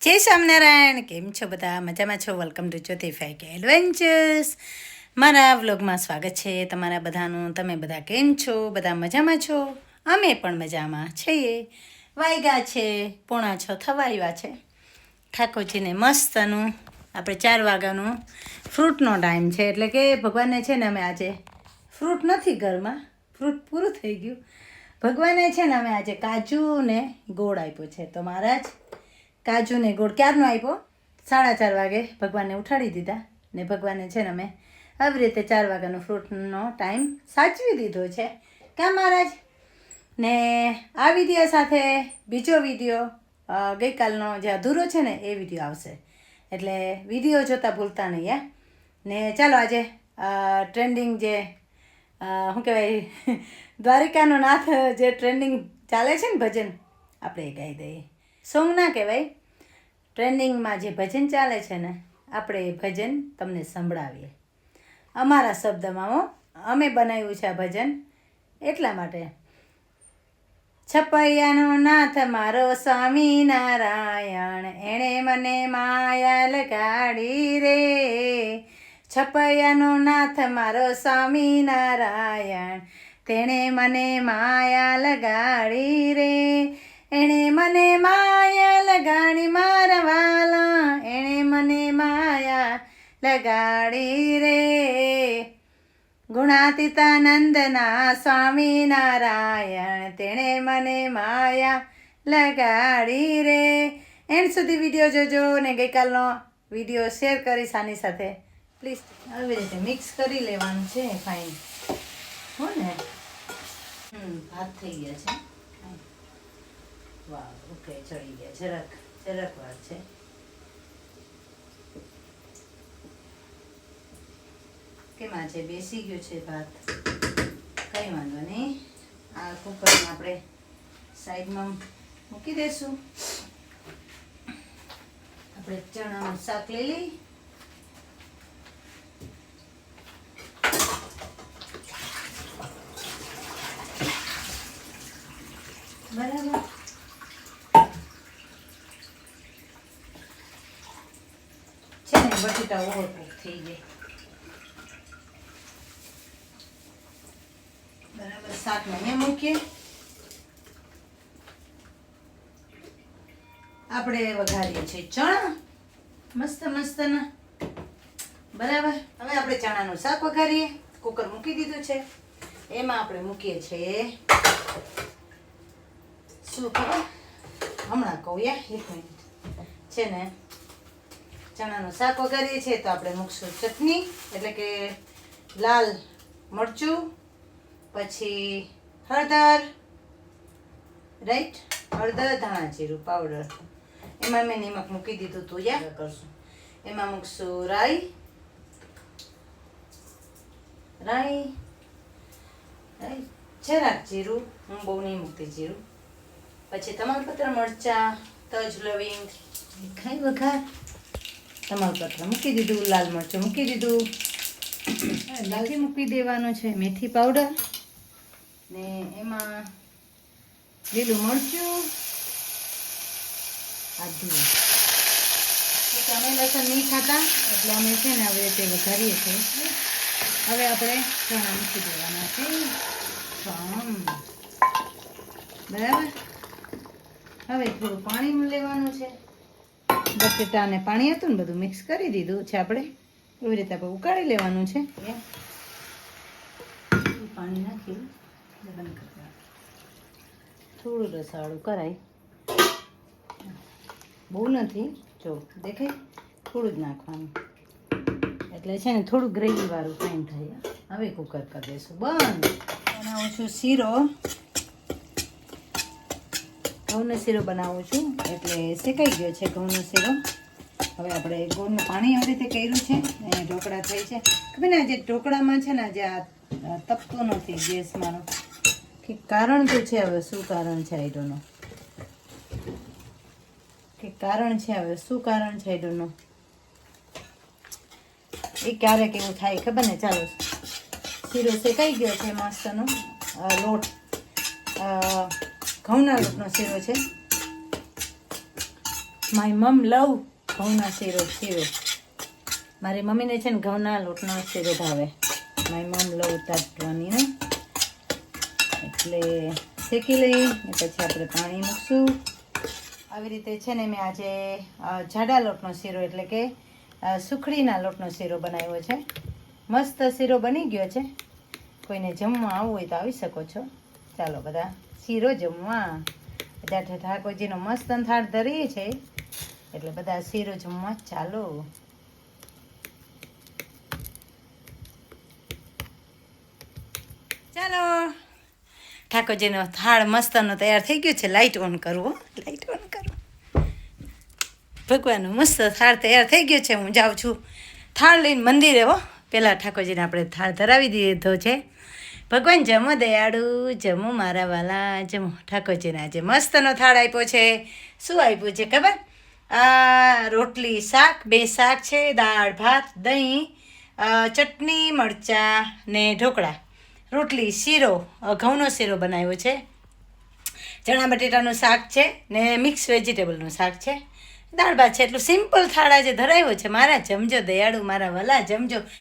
જય સ્વામિનારાયણ. કેમ છો બધા? મજામાં છો? વેલકમ ટુ જ્યોતિફાઈ કે એડવેન્ચર્સ મારા વ્લોગમાં સ્વાગત છે તમારા બધાનું. તમે બધા કેમ છો? બધા મજામાં છો? અમે પણ મજામાં છીએ. વાયગા છે, પોણા છ થવાયવા છે. ઠાકોરજીને મસ્તનું આપણે ચાર વાગ્યાનું ફ્રૂટનો ટાઈમ છે. એટલે કે ભગવાનને છે ને અમે આજે ફ્રૂટ નથી ઘરમાં, ફ્રૂટ પૂરું થઈ ગયું. ભગવાને છે ને અમે આજે કાજુ ને ગોળ આપ્યો છે. તો મહારાજ કાજુ ને ગોળ ક્યારનો આપ્યો સાડા ચાર વાગે. ભગવાનને ઉઠાડી દીધા. ને ભગવાને છે ને અમે આવી રીતે ચાર વાગ્યાનો ફ્રૂટનો ટાઈમ સાચવી દીધો છે. કા મહારાજ? ને આ વીડિયો સાથે બીજો વીડિયો ગઈકાલનો જે અધૂરો છે ને, એ વીડિયો આવશે. એટલે વીડિયો જોતા ભૂલતા નહીં, હે. ને ચાલો આજે ટ્રેન્ડિંગ જે શું કહેવાય, દ્વારિકાનો નાથ જે ટ્રેન્ડિંગ ચાલે છે ને ભજન, આપણે એ ગાઈ દઈએ. સોંગ કહેવાય. ટ્રેન્ડિંગમાં જે ભજન ચાલે છે ને, આપણે એ ભજન તમને સંભળાવીએ. અમારા શબ્દમાં અમે બનાવ્યું છે આ ભજન. એટલા માટે. છપૈયાનો નાથ મારો સ્વામી નારાયણ, એણે મને માયા લગાડી રે. છપૈયાનો નાથ મારો સ્વામી નારાયણ, તેણે મને માયા લગાડી રે. એણે મને માયા લગાડી મારા વાલા. એણે મને માયા લગાડી રે. ગુણાતીતાનંદના સ્વામી નારાયણ, તેણે મને માયા લગાડી રે. એન્ડ સુધી વીડિયો જોજો ને ગઈકાલનો વીડિયો શેર કરીશ આની સાથે. પ્લીઝ, આવી રીતે મિક્સ કરી લેવાનું છે ફાઇન હો ને? હમ ભાત થઈ ગયા છે. વાહ ઓકે ચડી ગયા જરાક જરાક વાર છે કેમ છે બેસી ગયો છે ભાત કંઈ વાંધો નહીં આ કુકરમાં આપણે સાઈડમાં મૂકી દઈશું આપણે ચણાનું શાક લઈ લઈ બરાબર છે ને બટેટા ઓવરકુક થઈ જાય બરાબર, શાકને અહીંયા મૂકીએ. આપણે વઘારીએ છીએ ચણા. મસ્ત મસ્તના બરાબર, હવે આપણે ચણાનું શાક વઘારીએ. કુકર મૂકી દીધું છે. એમાં આપણે મૂકીએ છીએ. શું ખબર? હમણાં કહું યા એક મિનિટ. છે ને ચણાનું શાક વઘારીએ છીએ તો આપણે મૂકશું ચટણી એટલે કે લાલ મરચું પછી હળદર રાઈટ? હળદર ધાણા જીરું પાવડર. એમાં મેં નિમક મૂકી દીધું તું યાદ કરશું. એમાં મૂકશું રાઈ. રાઈ. રાઈ. જરાક જીરું. હું બહુ નહીં મૂકતી જીરું. પછી તમાલપત્ર મરચાં તજ લવિંગ. ખાઈ વઘાર. તમાલપત્ર મૂકી દીધું, લાલ મરચું મૂકી દીધું. લાલી મૂકી દેવાનો છે, મેથી પાવડર ને એમાં લીલું મરચું, આદુ. અમે લસણ નહીં ખાતા, એટલે અમે છે ને હવે તે વધારીએ છીએ. હવે આપણે ચણા મૂકી દેવાના છે. હમ. બરાબર? હવે થોડું પાણી લેવાનું છે. બટેટા અને પાણી હતું ને બધું મિક્સ કરી દીધું. છે આપણે એવી રીતે આપણે ઉકાળી લેવાનું છે. પાણી નાખી. થોડું રસાળું કરાય. બહુ નથી. જો દેખાય? થોડું જ નાખવાનું. એટલે છે ને થોડું ગ્રેવી વાળું ફાઈન થાય. હવે કુકર કરી દઈશું. બંધ. અને ઓછું શીરો. ઘઉંનો શીરો બનાવું છું. એટલે શેકાઈ ગયો છે ઘઉંનો શીરો. હવે આપણે ગોળનું પાણી આવી રીતે કર્યું છે. અને ઢોકળા થઈ છે. ખબર ને આજે ઢોકળામાં છે ને આજે આ તપતો નથી ગેસ મારો. કે કારણ તો છે હવે? શું કારણ છે આઈડોનું કે કારણ છે હવે? શું કારણ છે આઈ એ ક્યારેક એવું થાય, ખબર ને? ચાલો. શીરો શેકાઈ ગયો છે મસ્તનો. લોટ ઘઉંના લોટનો શીરો છે. માય મમ લવ ઘઉંના શીરો શીરો. મારી મમ્મીને છે ને ઘઉંના લોટનો શીરો ભાવે. માય મમ લવ તાટવાની ને એટલે શેકી લઈ, ને પછી આપણે પાણી મૂકશું. આવી રીતે છે ને મેં આજે જાડા લોટનો શીરો એટલે કે સુખડીના લોટનો શીરો બનાવ્યો છે. મસ્ત શીરો બની ગયો છે. કોઈને જમવા આવવું હોય તો આવી શકો છો. ચાલો બધા. શીરો જમવા. બધા ઠાકોરજીનો મસ્ત થાળ ધરીએ છે. એટલે બધા શીરો જમવા ચાલો. ચાલો. ઠાકોરજીનો થાળ મસ્તનો તૈયાર થઈ ગયો છે. લાઇટ ઓન કરવો લાઇટ ઓન કરવો ભગવાનનો મસ્ત થાળ તૈયાર થઈ ગયો છે. હું જાઉં છું થાળ લઈને મંદિરે હો. પહેલાં ઠાકોરજીને આપણે થાળ ધરાવી દીધો છે. ભગવાન જમો દયાળુ, જમો મારા વાલા, જમો ઠાકોરજીને આજે મસ્તનો થાળ આપ્યો છે. શું આપ્યું છે ખબર? આ રોટલી શાક, બે શાક છે, દાળ, ભાત, દહીં ચટણી, મરચાં ને ઢોકળા. રોટલી, શીરો ઘઉંનો શીરો બનાવ્યો છે. ચણા બટેટાનું શાક છે ને મિક્સ વેજીટેબલનું શાક છે. દાળ, ભાત છે, એટલું સિમ્પલ થાળ આજે ધરાવ્યો છે. મારા જમજો દયાળુ, મારા વલા, જમજો.